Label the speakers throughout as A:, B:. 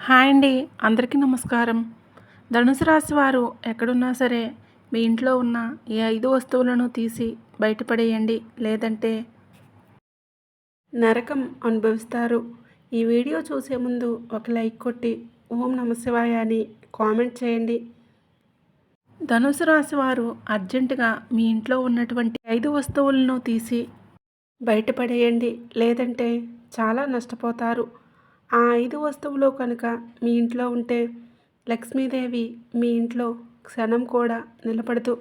A: Hi అండి అందరికీ నమస్కారం. ధనుసు రాశి వారు ఎక్కడున్నా సరే మీ ఇంట్లో ఉన్న ఈ ఐదు వస్తువులను తీసి బయటపడేయండి లేదంటే నరకం అనుభవిస్తారు. ఈ వీడియో చూసే ముందు ఒక లైక్ కొట్టి ఓం నమశివాయ అని కామెంట్ చేయండి. ధనుసు రాశి వారు అర్జెంటుగా మీ ఇంట్లో ఉన్నటువంటి ఐదు వస్తువులను తీసి బయటపడేయండి లేదంటే చాలా నష్టపోతారు. ఆ ఐదు వస్తువులు కనుక మీ ఇంట్లో ఉంటే లక్ష్మీదేవి మీ ఇంట్లో క్షణం కూడా నిలబడదు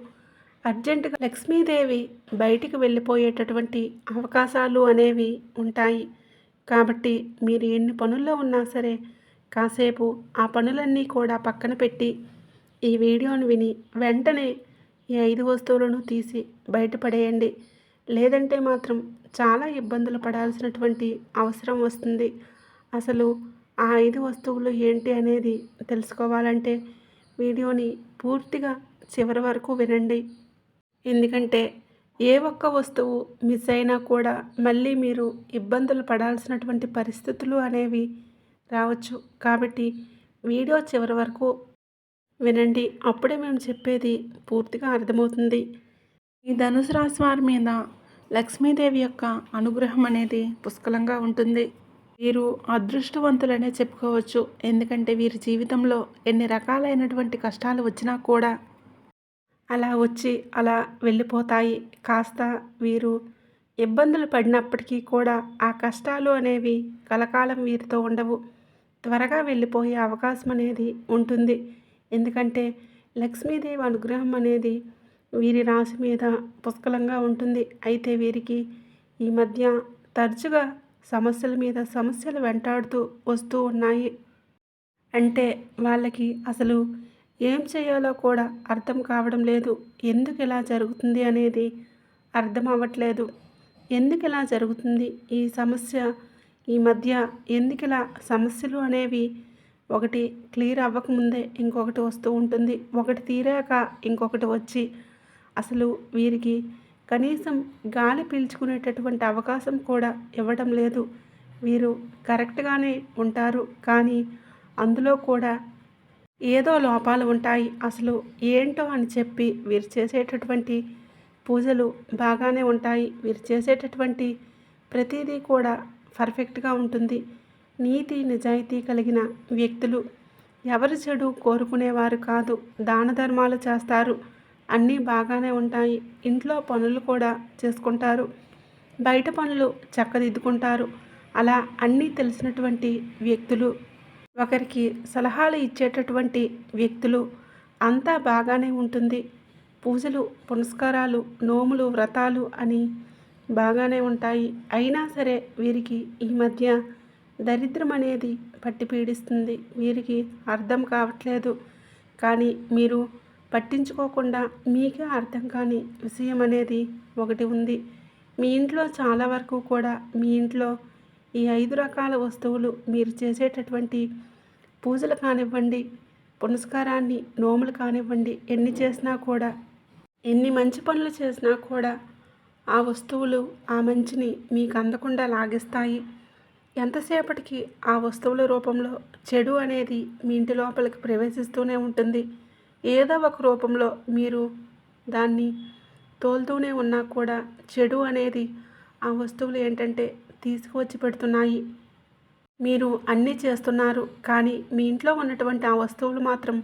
A: అర్జెంటుగా లక్ష్మీదేవి బయటికి వెళ్ళిపోయేటటువంటి అవకాశాలు అనేవి ఉంటాయి. కాబట్టి మీరు ఎన్ని పనుల్లో ఉన్నా సరే కాసేపు ఆ పనులన్నీ కూడా పక్కన పెట్టి ఈ వీడియోను విని వెంటనే ఈ ఐదు వస్తువులను తీసి బయటపడేయండి. లేదంటే మాత్రం చాలా ఇబ్బందులు పడాల్సినటువంటి అవసరం వస్తుంది. అసలు ఆ ఐదు వస్తువులు ఏంటి అనేది తెలుసుకోవాలంటే వీడియోని పూర్తిగా చివరి వరకు వినండి. ఎందుకంటే ఏ ఒక్క వస్తువు మిస్ అయినా కూడా మళ్ళీ మీరు ఇబ్బందులు పడాల్సినటువంటి పరిస్థితులు అనేవి రావచ్చు. కాబట్టి వీడియో చివరి వరకు వినండి. అప్పుడే మేము చెప్పేది పూర్తిగా అర్థమవుతుంది. ఈ ధనుసు రాశి వారి మీద లక్ష్మీదేవి యొక్క అనుగ్రహం అనేది పుష్కలంగా ఉంటుంది. వీరు అదృష్టవంతులనే చెప్పుకోవచ్చు. ఎందుకంటే వీరి జీవితంలో ఎన్ని రకాలైనటువంటి కష్టాలు వచ్చినా కూడా అలా వచ్చి అలా వెళ్ళిపోతాయి. కాస్త వీరు ఇబ్బందులు పడినప్పటికీ కూడా ఆ కష్టాలు అనేవి కలకాలం వీరితో ఉండవు. త్వరగా వెళ్ళిపోయే అవకాశం అనేది ఉంటుంది. ఎందుకంటే లక్ష్మీదేవి అనుగ్రహం అనేది వీరి రాశి మీద పుష్కలంగా ఉంటుంది. అయితే వీరికి ఈ మధ్య తరచుగా సమస్యల మీద సమస్యలు వెంటాడుతూ వస్తూ ఉన్నాయి అంటే వాళ్ళకి అసలు ఏం చేయాలో కూడా అర్థం కావడం లేదు. ఎందుకు ఇలా జరుగుతుంది అనేది అర్థం అవ్వట్లేదు. ఎందుకు ఇలా జరుగుతుంది ఈ సమస్య? ఈ మధ్య ఎందుకు ఇలా సమస్యలు అనేవి? ఒకటి క్లియర్ అవ్వకముందే ఇంకొకటి వస్తూ ఉంటుంది. ఒకటి తీరాక ఇంకొకటి వచ్చి అసలు వీరికి కనీసం గాలి పీల్చుకునేటటువంటి అవకాశం కూడా ఇవ్వడం లేదు. వీరు కరెక్ట్గానే ఉంటారు. కానీ అందులో కూడా ఏదో లోపాలు ఉంటాయి. అసలు ఏంటో అని చెప్పి వీరు చేసేటటువంటి పూజలు బాగానే ఉంటాయి. వీరు చేసేటటువంటి ప్రతిదీ కూడా పర్ఫెక్ట్గా ఉంటుంది. నీతి నిజాయితీ కలిగిన వ్యక్తులు ఎవరి చెడు కోరుకునేవారు కాదు. దాన ధర్మాలు చేస్తారు. అన్నీ బాగానే ఉంటాయి. ఇంట్లో పనులు కూడా చేసుకుంటారు. బయట పనులు చక్కదిద్దుకుంటారు. అలా అన్నీ తెలిసినటువంటి వ్యక్తులు ఒకరికి సలహాలు ఇచ్చేటటువంటి వ్యక్తులు అంతా బాగానే ఉంటుంది. పూజలు పునస్కారాలు నోములు వ్రతాలు అని బాగానే ఉంటాయి. అయినా సరే వీరికి ఈ మధ్య దరిద్రం అనేది పట్టి పీడిస్తుంది. వీరికి అర్థం కావట్లేదు. కానీ మీరు పట్టించుకోకుండా మీకే అర్థం కాని విషయం అనేది ఒకటి ఉంది. మీ ఇంట్లో చాలా వరకు కూడా మీ ఇంట్లో ఈ ఐదు రకాల వస్తువులు మీరు చేసేటటువంటి పూజలు కానివ్వండి పునస్కారాన్ని నోములు కానివ్వండి ఎన్ని చేసినా కూడా ఎన్ని మంచి పనులు చేసినా కూడా ఆ వస్తువులు ఆ మంచిని మీకు అందకుండా లాగిస్తాయి. ఎంతసేపటికి ఆ వస్తువుల రూపంలో చెడు అనేది మీ ఇంటి లోపలికి ప్రవేశిస్తూనే ఉంటుంది. ఏదో ఒక రూపంలో మీరు దాన్ని తోలుతూనే ఉన్నా కూడా చెడు అనేది ఆ వస్తువులు ఏంటంటే తీసుకువచ్చి పెడుతున్నాయి. మీరు అన్నీ చేస్తున్నారు కానీ మీ ఇంట్లో ఉన్నటువంటి ఆ వస్తువులు మాత్రం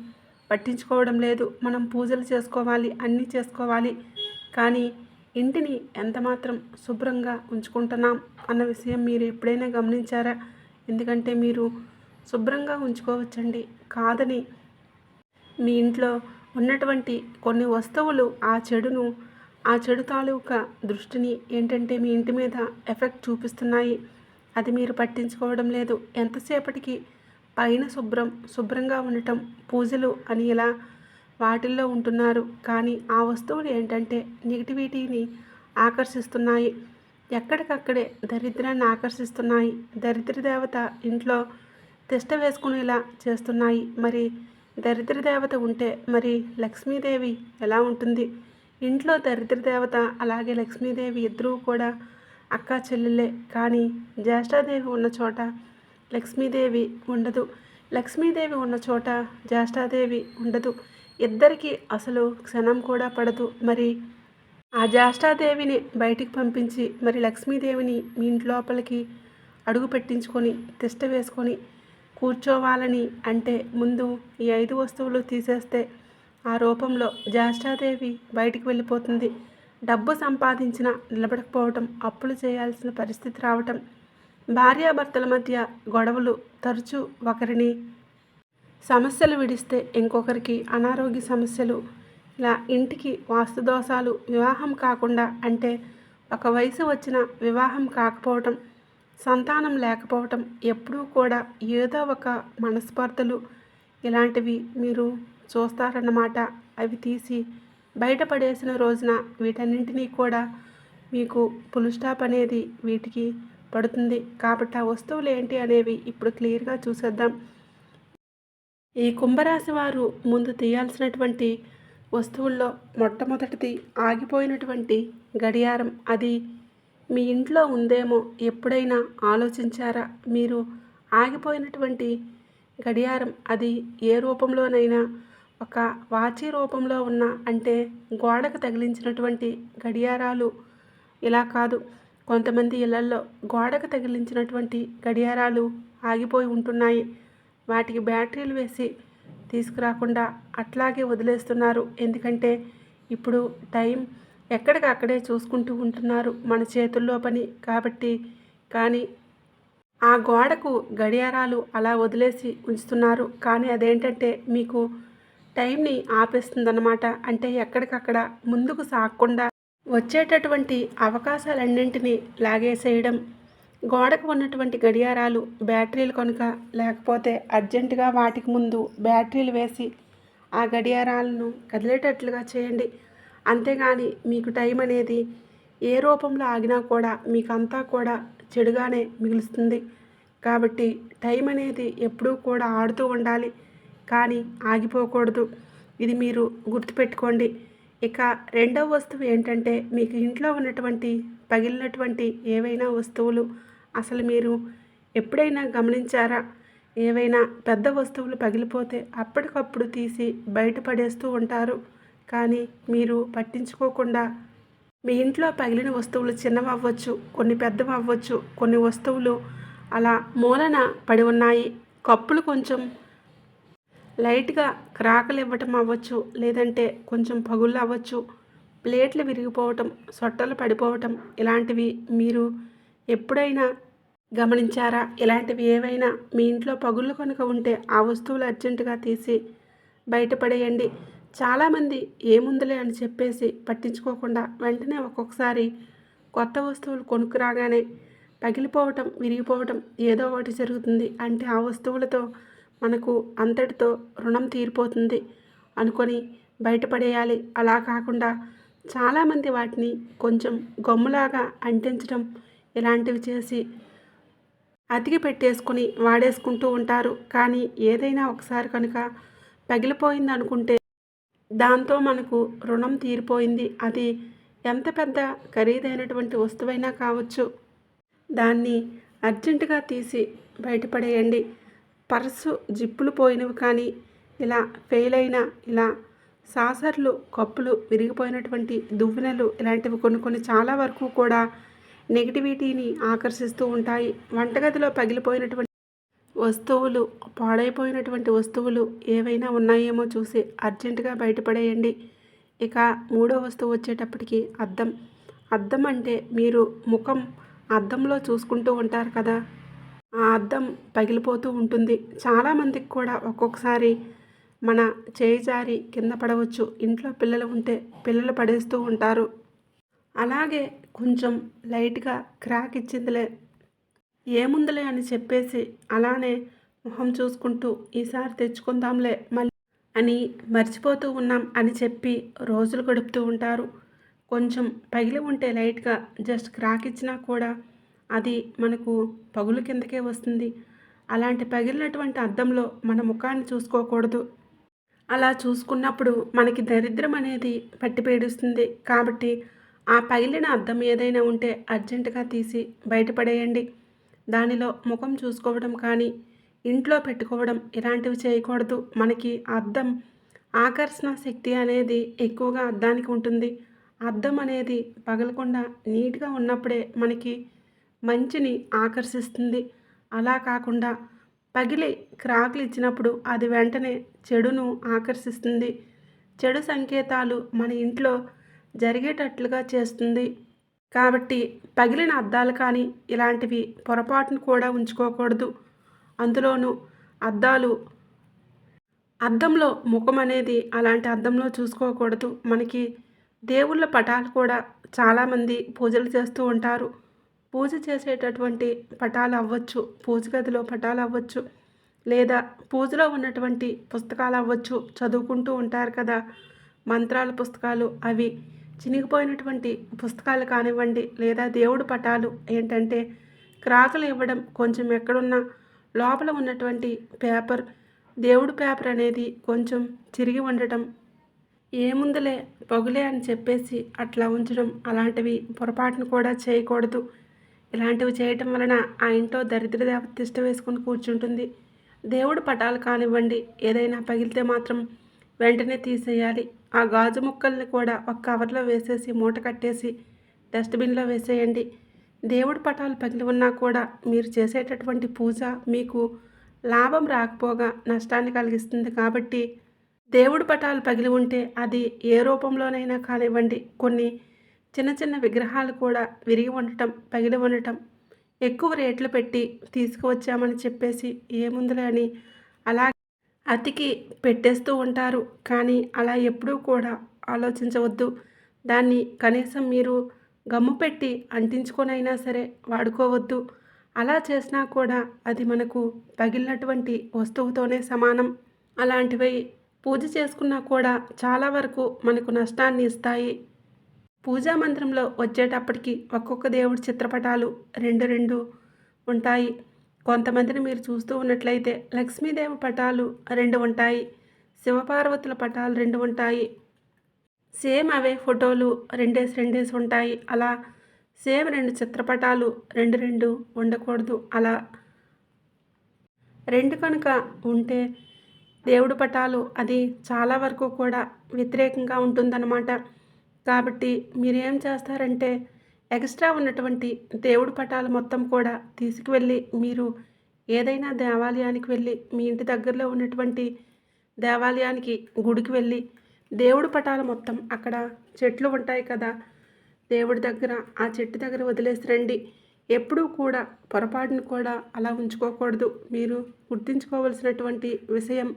A: పట్టించుకోవడం లేదు. మనం పూజలు చేసుకోవాలి అన్నీ చేసుకోవాలి కానీ ఇంటిని ఎంత మాత్రం శుభ్రంగా ఉంచుకుంటున్నాం అన్న విషయం మీరు ఎప్పుడైనా గమనించారా? ఎందుకంటే మీరు శుభ్రంగా ఉంచుకోవచ్చండి. కాదని మీ ఇంట్లో ఉన్నటువంటి కొన్ని వస్తువులు ఆ చెడును ఆ చెడు తాలూకా దృష్టిని ఏంటంటే మీ ఇంటి మీద ఎఫెక్ట్ చూపిస్తున్నాయి. అది మీరు పట్టించుకోవడం లేదు. ఎంతసేపటికి పైన శుభ్రం శుభ్రంగా ఉండటం పూజలు అని ఇలా వాటిల్లో ఉంటున్నారు. కానీ ఆ వస్తువులు ఏంటంటే నెగిటివిటీని ఆకర్షిస్తున్నాయి. ఎక్కడికక్కడే దరిద్రాన్ని ఆకర్షిస్తున్నాయి. దరిద్ర దేవత ఇంట్లో తిష్ట వేసుకునేలా చేస్తున్నాయి. మరి దరిద్ర దేవత ఉంటే మరి లక్ష్మీదేవి ఎలా ఉంటుంది? ఇంట్లో దరిద్ర దేవత అలాగే లక్ష్మీదేవి ఇద్దరూ కూడా అక్క చెల్లెలే. కానీ జ్యేష్ఠాదేవి ఉన్న చోట లక్ష్మీదేవి ఉండదు. లక్ష్మీదేవి ఉన్న చోట జ్యేష్ఠాదేవి ఉండదు. ఇద్దరికి అసలు క్షణం కూడా పడదు. మరి ఆ జ్యేష్ఠాదేవిని బయటికి పంపించి మరి లక్ష్మీదేవిని మీ ఇంటి లోపలికి అడుగు పెట్టించుకొని తిష్ట వేసుకొని కూర్చోవాలని అంటే ముందు ఈ ఐదు వస్తువులు తీసేస్తే ఆ రూపంలో జ్యేష్ఠాదేవి బయటికి వెళ్ళిపోతుంది. డబ్బు సంపాదించిన నిలబడకపోవటం అప్పులు చేయాల్సిన పరిస్థితి రావటం భార్యాభర్తల మధ్య గొడవలు తరచూ ఒకరిని సమస్యలు విడిస్తే ఇంకొకరికి అనారోగ్య సమస్యలు ఇలా ఇంటికి వాస్తు దోషాలు వివాహం కాకుండా అంటే ఒక వయసు వచ్చిన వివాహం కాకపోవటం సంతానం లేకపోవటం ఎప్పుడూ కూడా ఏదో ఒక మనస్పర్ధలు ఇలాంటివి మీరు చూస్తారన్నమాట. అవి తీసి బయటపడేసిన రోజున వీటన్నింటినీ కూడా మీకు ఫుల్ స్టాప్ అనేది వీటికి పడుతుంది. కాబట్టి ఆ వస్తువులు ఏంటి అనేవి ఇప్పుడు క్లియర్గా చూసేద్దాం. ఈ కుంభరాశి వారు ముందు తీయాల్సినటువంటి వస్తువుల్లో మొట్టమొదటిది ఆగిపోయినటువంటి గడియారం అది మీ ఇంట్లో ఉందేమో ఎప్పుడైనా ఆలోచించారా? మీరు ఆగిపోయినటువంటి గడియారం అది ఏ రూపంలోనైనా ఒక వాచి రూపంలో ఉన్న అంటే గోడకు తగిలించినటువంటి గడియారాలు ఇలా కాదు. కొంతమంది ఇళ్ళల్లో గోడకు తగిలించినటువంటి గడియారాలు ఆగిపోయి ఉంటున్నాయి. వాటికి బ్యాటరీలు వేసి తీసుకురాకుండా అట్లాగే వదిలేస్తున్నారు. ఎందుకంటే ఇప్పుడు టైం ఎక్కడికక్కడే చూసుకుంటూ ఉంటున్నారు మన చేతుల్లో పని కాబట్టి. కానీ ఆ గోడకు గడియారాలు అలా వదిలేసి ఉంచుతున్నారు. కానీ అదేంటంటే మీకు టైంని ఆపేస్తుందన్నమాట. అంటే ఎక్కడికక్కడ ముందుకు సాగకుండా వచ్చేటటువంటి అవకాశాలన్నింటినీ లాగేసేయడం. గోడకు ఉన్నటువంటి గడియారాలు బ్యాటరీలు కనుక లేకపోతే అర్జెంటుగా వాటికి ముందు బ్యాటరీలు వేసి ఆ గడియారాలను కదిలేటట్లుగా చేయండి. అంతేగాని మీకు టైం అనేది ఏ రూపంలో ఆగినా కూడా మీకు అంతా కూడా చెడుగానే మిగులుస్తుంది. కాబట్టి టైం అనేది ఎప్పుడూ కూడా ఆడుతూ ఉండాలి. కానీ ఆగిపోకూడదు. ఇది మీరు గుర్తుపెట్టుకోండి. ఇక రెండవ వస్తువు ఏంటంటే మీకు ఇంట్లో ఉన్నటువంటి పగిలినటువంటి ఏవైనా వస్తువులు అసలు మీరు ఎప్పుడైనా గమనించారా? ఏవైనా పెద్ద వస్తువులు పగిలిపోతే అప్పటికప్పుడు తీసి బయటపడేస్తూ ఉంటారు. కానీ మీరు పట్టించుకోకుండా మీ ఇంట్లో పగిలిన వస్తువులు చిన్నవి అవ్వచ్చు కొన్ని పెద్దవి అవ్వచ్చు కొన్ని వస్తువులు అలా మూలన పడి ఉన్నాయి. కప్పులు కొంచెం లైట్గా క్రాకలు ఇవ్వటం అవ్వచ్చు లేదంటే కొంచెం పగుళ్ళు అవ్వచ్చు. ప్లేట్లు విరిగిపోవటం సొట్టలు పడిపోవటం ఇలాంటివి మీరు ఎప్పుడైనా గమనించారా? ఇలాంటివి ఏవైనా మీ ఇంట్లో పగుళ్ళు కనుక ఉంటే ఆ వస్తువులు అర్జెంటుగా తీసి బయటపడేయండి. చాలామంది ఏముందిలే అని చెప్పేసి పట్టించుకోకుండా వెంటనే ఒక్కొక్కసారి కొత్త వస్తువులు కొనుక్కురాగానే పగిలిపోవటం విరిగిపోవటం ఏదో ఒకటి జరుగుతుంది అంటే ఆ వస్తువులతో మనకు అంతటితో రుణం తీరిపోతుంది అనుకొని బయటపడేయాలి. అలా కాకుండా చాలామంది వాటిని కొంచెం గమ్ములాగా అంటించడం ఇలాంటివి చేసి అతికి పెట్టేసుకొని వాడేసుకుంటూ ఉంటారు. కానీ ఏదైనా ఒకసారి కనుక పగిలిపోయింది అనుకుంటే దాంతో మనకు రుణం తీరిపోయింది. అది ఎంత పెద్ద ఖరీదైనటువంటి వస్తువైనా కావచ్చు. దాన్ని అర్జెంటుగా తీసి బయటపడేయండి. పర్సు జిప్పులు పోయినవి కానీ ఇలా ఫెయిల్ అయిన ఇలా సాసర్లు కప్పులు విరిగిపోయినటువంటి దువ్వెనలు ఇలాంటివి కొన్ని కొన్ని చాలా వరకు కూడా నెగిటివిటీని ఆకర్షిస్తూ ఉంటాయి. వంటగదిలో పగిలిపోయినటువంటి వస్తువులు పాడైపోయినటువంటి వస్తువులు ఏవైనా ఉన్నాయేమో చూసి అర్జెంటుగా బయటపడేయండి. ఇక మూడో వస్తువు వచ్చేటప్పటికి అద్దం. అద్దం అంటే మీరు ముఖం అద్దంలో చూసుకుంటూ ఉంటారు కదా. ఆ అద్దం పగిలిపోతూ ఉంటుంది. చాలామందికి కూడా ఒక్కొక్కసారి మన చేయి జారి కింద పడవచ్చు. ఇంట్లో పిల్లలు ఉంటే పిల్లలు పడేస్తూ ఉంటారు. అలాగే కొంచెం లైట్గా క్రాక్ ఇచ్చిందిలే ఏముందిలే అని చెప్పేసి అలానే మొహం చూసుకుంటూ ఈసారి తెచ్చుకుందాంలే మళ్ళీ అని మర్చిపోతూ ఉన్నాం అని చెప్పి రోజులు గడుపుతూ ఉంటారు. కొంచెం పగిలి ఉంటే లైట్గా జస్ట్ క్రాక్ ఇచ్చినా కూడా అది మనకు పగులు కిందకే వస్తుంది. అలాంటి పగిలినటువంటి అద్దంలో మన ముఖాన్ని చూసుకోకూడదు. అలా చూసుకున్నప్పుడు మనకి దరిద్రం అనేది పట్టి పీడిస్తుంది. కాబట్టి ఆ పగిలిన అద్దం ఏదైనా ఉంటే అర్జెంటుగా తీసి బయటపడేయండి. దానిలో ముఖం చూసుకోవడం కానీ ఇంట్లో పెట్టుకోవడం ఇలాంటివి చేయకూడదు. మనకి అద్దం ఆకర్షణ శక్తి అనేది ఎక్కువగా అద్దానికి ఉంటుంది. అద్దం అనేది పగలకుండా నీట్గా ఉన్నప్పుడే మనకి మంచిని ఆకర్షిస్తుంది. అలా కాకుండా పగిలి క్రాకులు ఇచ్చినప్పుడు అది వెంటనే చెడును ఆకర్షిస్తుంది. చెడు సంకేతాలు మన ఇంట్లో జరిగేటట్లుగా చేస్తుంది. కాబట్టి పగిలిన అద్దాలు కానీ ఇలాంటివి పొరపాటును కూడా ఉంచుకోకూడదు. అందులోనూ అద్దాలు అద్దంలో ముఖం అనేది అలాంటి అద్దంలో చూసుకోకూడదు. మనకి దేవుళ్ళ పటాలు కూడా చాలామంది పూజలు చేస్తూ ఉంటారు. పూజ చేసేటటువంటి పటాలు అవ్వచ్చు పూజ గదిలో పటాలు అవ్వచ్చు లేదా పూజలో ఉన్నటువంటి పుస్తకాలు అవ్వచ్చు చదువుకుంటూ ఉంటారు కదా మంత్రాల పుస్తకాలు అవి. చినిగిపోయినటువంటి పుస్తకాలు కానివ్వండి లేదా దేవుడు పటాలు ఏంటంటే క్రాకులు ఇవ్వడం కొంచెం ఎక్కడున్నా లోపల ఉన్నటువంటి పేపర్ దేవుడు పేపర్ అనేది కొంచెం చిరిగి ఉండటం ఏముందులే పొగులే అని చెప్పేసి అట్లా ఉంచడం అలాంటివి పొరపాటును కూడా చేయకూడదు. ఇలాంటివి చేయటం వలన ఆ ఇంట్లో దరిద్ర దేవత తిష్ట వేసుకుని కూర్చుంటుంది. దేవుడు పటాలు కానివ్వండి ఏదైనా పగిలితే మాత్రం వెంటనే తీసేయాలి. ఆ గాజు ముక్కల్ని కూడా ఒక కవర్లో వేసేసి మూట కట్టేసి డస్ట్బిన్లో వేసేయండి. దేవుడి పటాలు పగిలి ఉన్నా కూడా మీరు చేసేటటువంటి పూజ మీకు లాభం రాకపోగా నష్టాన్ని కలిగిస్తుంది కాబట్టి దేవుడి పటాలు పగిలి ఉంటే అది ఏ రూపంలోనైనా కానివ్వండి. కొన్ని చిన్న చిన్న విగ్రహాలు కూడా విరిగి ఉండటం పగిలి ఉండటం ఎక్కువ రేట్లు పెట్టి తీసుకువచ్చామని చెప్పేసి ఏముందిలే అని అలా అతికి పెట్టేస్తూ ఉంటారు. కానీ అలా ఎప్పుడూ కూడా ఆలోచించవద్దు. దాన్ని కనీసం మీరు గమ్ము పెట్టి అంటించుకొనైనా సరే వాడుకోవద్దు. అలా చేసినా కూడా అది మనకు పగిలినటువంటి వస్తువుతోనే సమానం. అలాంటివి పూజ చేసుకున్నా కూడా చాలా వరకు మనకు నష్టాన్ని ఇస్తాయి. పూజా మందిరంలో వచ్చేటప్పటికి ఒక్కొక్క దేవుడి చిత్రపటాలు రెండు రెండు ఉంటాయి. కొంతమందిని మీరు చూస్తూ ఉన్నట్లయితే లక్ష్మీదేవి పటాలు రెండు ఉంటాయి శివపార్వతుల పటాలు రెండు ఉంటాయి సేమ్ అవే ఫోటోలు రెండేసి రెండేసి ఉంటాయి. అలా సేమ్ రెండు చిత్రపటాలు రెండు రెండు ఉండకూడదు. అలా రెండు కనుక ఉంటే దేవుడు పటాలు అది చాలా వరకు కూడా వ్యతిరేకంగా ఉంటుందన్నమాట. కాబట్టి మీరేం చేస్తారంటే ఎక్స్ట్రా ఉన్నటువంటి దేవుడి పటాలు మొత్తం కూడా తీసుకువెళ్ళి మీరు ఏదైనా దేవాలయానికి వెళ్ళి మీ ఇంటి దగ్గరలో ఉన్నటువంటి దేవాలయానికి గుడికి వెళ్ళి దేవుడి పటాలు మొత్తం అక్కడ చెట్లు ఉంటాయి కదా దేవుడి దగ్గర ఆ చెట్టు దగ్గర వదిలేసి రండి. ఎప్పుడూ కూడా పొరపాటును కూడా అలా ఉంచుకోకూడదు. మీరు గుర్తుంచుకోవలసినటువంటి విషయం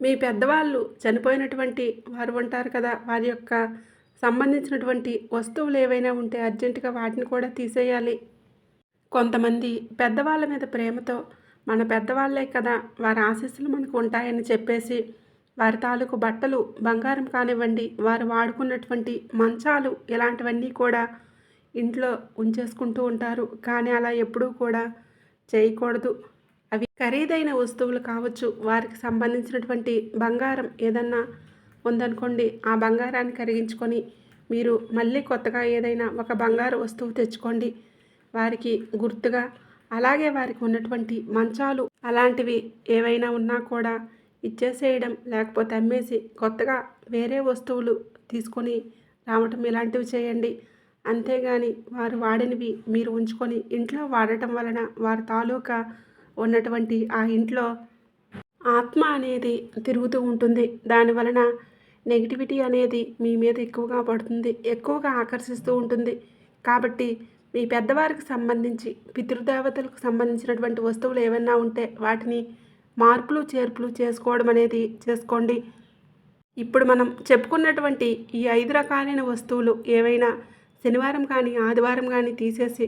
A: మీ పెద్దవాళ్ళు చనిపోయినటువంటి వారు ఉంటారు కదా వారి యొక్క సంబంధించినటువంటి వస్తువులు ఏవైనా ఉంటే అర్జెంటుగా వాటిని కూడా తీసేయాలి. కొంతమంది పెద్దవాళ్ళ మీద ప్రేమతో మన పెద్దవాళ్ళే కదా వారి ఆశీస్సులు మనకు ఉంటాయని చెప్పేసి వారి తాలూకు బట్టలు బంగారం కానివ్వండి వారు వాడుకున్నటువంటి మంచాలు ఇలాంటివన్నీ కూడా ఇంట్లో ఉంచేసుకుంటూ ఉంటారు. కానీ అలా ఎప్పుడూ కూడా చేయకూడదు. అవి ఖరీదైన వస్తువులు కావచ్చు వారికి సంబంధించినటువంటి బంగారం ఏదన్నా ఉందనుకోండి ఆ బంగారాన్ని కరిగించుకొని మీరు మళ్ళీ కొత్తగా ఏదైనా ఒక బంగారు వస్తువు తెచ్చుకోండి. వారికి గుర్తుగా అలాగే వారికి ఉన్నటువంటి మంచాలు అలాంటివి ఏవైనా ఉన్నా కూడా ఇచ్చేసేయడం లేకపోతే అమ్మేసి కొత్తగా వేరే వస్తువులు తీసుకొని రావటం ఇలాంటివి చేయండి. అంతేగాని వారు వాడినవి మీరు ఉంచుకొని ఇంట్లో వాడటం వలన వారి తాలూకా ఉన్నటువంటి ఆ ఇంట్లో ఆత్మ అనేది తిరుగుతూ ఉంటుంది. దాని వలన నెగిటివిటీ అనేది మీ మీద ఎక్కువగా పడుతుంది ఎక్కువగా ఆకర్షిస్తూ ఉంటుంది. కాబట్టి మీ పెద్దవారికి సంబంధించి పితృదేవతలకు సంబంధించినటువంటి వస్తువులు ఏమైనా ఉంటే వాటిని మార్పులు చేర్పులు చేసుకోవడం అనేది చేసుకోండి. ఇప్పుడు మనం చెప్పుకున్నటువంటి ఈ ఐదు రకాలైన వస్తువులు ఏవైనా శనివారం కానీ ఆదివారం కానీ తీసేసి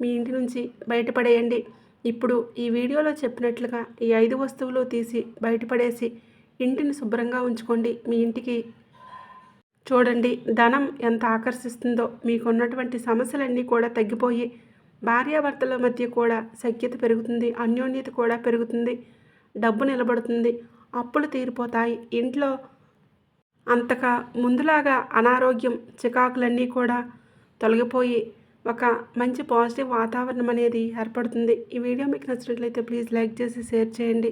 A: మీ ఇంటి నుంచి బయటపడేయండి. ఇప్పుడు ఈ వీడియోలో చెప్పినట్లుగా ఈ ఐదు వస్తువులు తీసి బయటపడేసి ఇంటిని శుభ్రంగా ఉంచుకోండి. మీ ఇంటికి చూడండి. ధనం ఎంత ఆకర్షిస్తుందో. మీకున్నటువంటి సమస్యలన్నీ కూడా తగ్గిపోయి భార్యాభర్తల మధ్య కూడా సఖ్యత పెరుగుతుంది. అన్యోన్యత కూడా పెరుగుతుంది. డబ్బు నిలబడుతుంది. అప్పులు తీరిపోతాయి. ఇంట్లో అంతగా ముందులాగా అనారోగ్యం చికాకులన్నీ కూడా తొలగిపోయి ఒక మంచి పాజిటివ్ వాతావరణం అనేది ఏర్పడుతుంది. ఈ వీడియో మీకు నచ్చినట్లయితే ప్లీజ్ లైక్ చేసి షేర్ చేయండి.